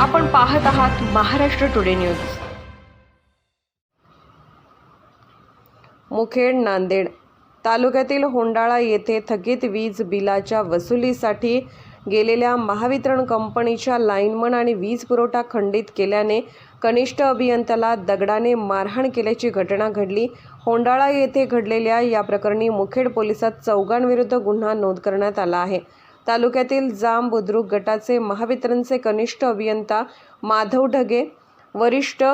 आपण पाहत आहात महाराष्ट्र टुडे न्यूज. मुखेड नांदेड तालुक्यातील होंडाळा येथे थकीत वीज बिलाच्या वसुलीसाठी गेलेल्या महावितरण कंपनीच्या लाईनमन आणि वीज पुरवठा खंडित केल्याने कनिष्ठ अभियंत्याला दगडाने मारहाण केल्याची घटना घडली. होंडाळा येथे घडलेल्या या प्रकरणी मुखेड पोलिसात चौघांविरुद्ध गुन्हा नोंद करण्यात आला आहे. तालुक्यातील जांब बुद्रुक गटाचे महावितरणचे कनिष्ठ अभियंता माधव ढगे वरिष्ठ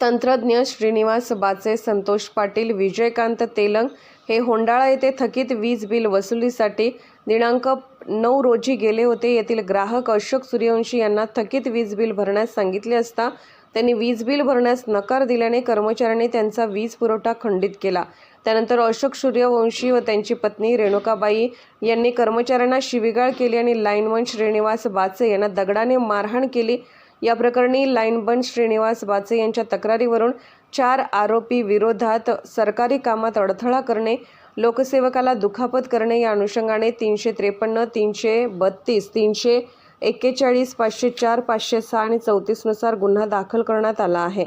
तंत्रज्ञ श्रीनिवास बाचे संतोष पाटील विजयकांत तेलंग हे होंडाळा येथे थकीत वीज बिल वसुलीसाठी दिनांक नऊ रोजी गेले होते. येथील ग्राहक अशोक सूर्यवंशी यांना थकीत वीज बिल भरण्यास सांगितले असता त्यांनी वीज बिल भरण्यास नकार दिल्याने कर्मचाऱ्यांनी त्यांचा वीज पुरवठा खंडित केला. त्यानंतर अशोक सूर्यवंशी व त्यांची पत्नी रेणुकाबाई यांनी कर्मचाऱ्यांना शिवीगाळ केली आणि लाईनमन श्रीनिवास बाचे यांना दगडाने मारहाण केली. या प्रकरणी लाईनबन श्रीनिवास बाचे यांच्या तक्रारीवरून चार आरोपी विरोधात सरकारी कामात अडथळा करणे लोकसेवकाला दुखापत करणे या अनुषंगाने तीनशे त्रेपन्न तीनशे बत्तीस तीनशे एक्केचाळीस पाचशे चार पाचशे सहा आणि चौतीसनुसार गुन्हा दाखल करण्यात आला आहे.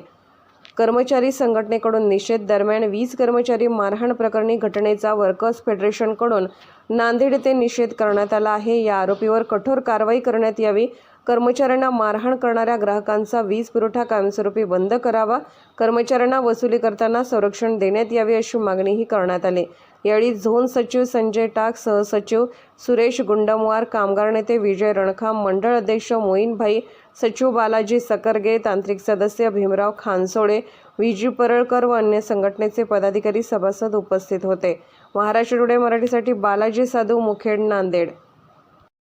कर्मचारी संघटनेकडून निषेध दरम्यान वीज कर्मचारी मारहाण प्रकरणी घटनेचा वर्कर्स फेडरेशनकडून नांदेड येथे निषेध करण्यात आला आहे. या आरोपीवर कठोर कारवाई करण्यात यावी कर्मचाऱ्यांना मारहाण करणाऱ्या ग्राहकांचा वीज पुरवठा कायमस्वरूपी बंद करावा कर्मचाऱ्यांना वसुली करताना संरक्षण देण्यात यावे अशी मागणीही करण्यात आली. यावेळी झोन सचिव संजय टाक सहसचिव सुरेश गुंडमवार कामगार नेते विजय रणखाम मंडळ अध्यक्ष मोईनभाई सचिव बालाजी सकरगे तांत्रिक सदस्य भीमराव खानसोळे विजी परळकर व अन्य संघटनेचे पदाधिकारी सभासद उपस्थित होते. महाराष्ट्र टुडे मराठीसाठी बालाजी साधू मुखेड नांदेड.